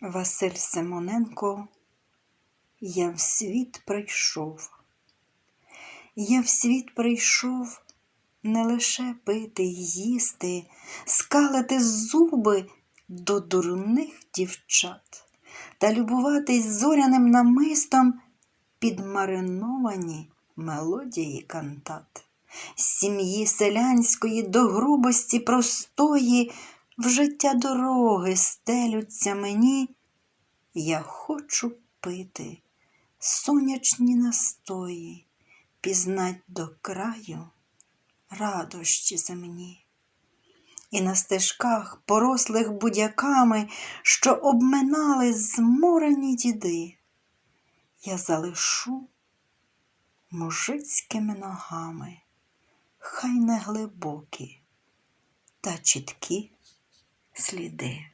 Василь Симоненко, я в світ прийшов. Я в світ прийшов не лише пити й їсти, скалити зуби до дурних дівчат та любуватись зоряним намистом під мариновані мелодії кантат. Сім'ї селянської до грубості простої в життя дороги стелються мені. Я хочу пити сонячні настої, пізнать до краю радощі земні. І на стежках, порослих будяками, що обминали зморені діди, я залишу мужицькими ногами, хай не глибокі та чіткі сліди.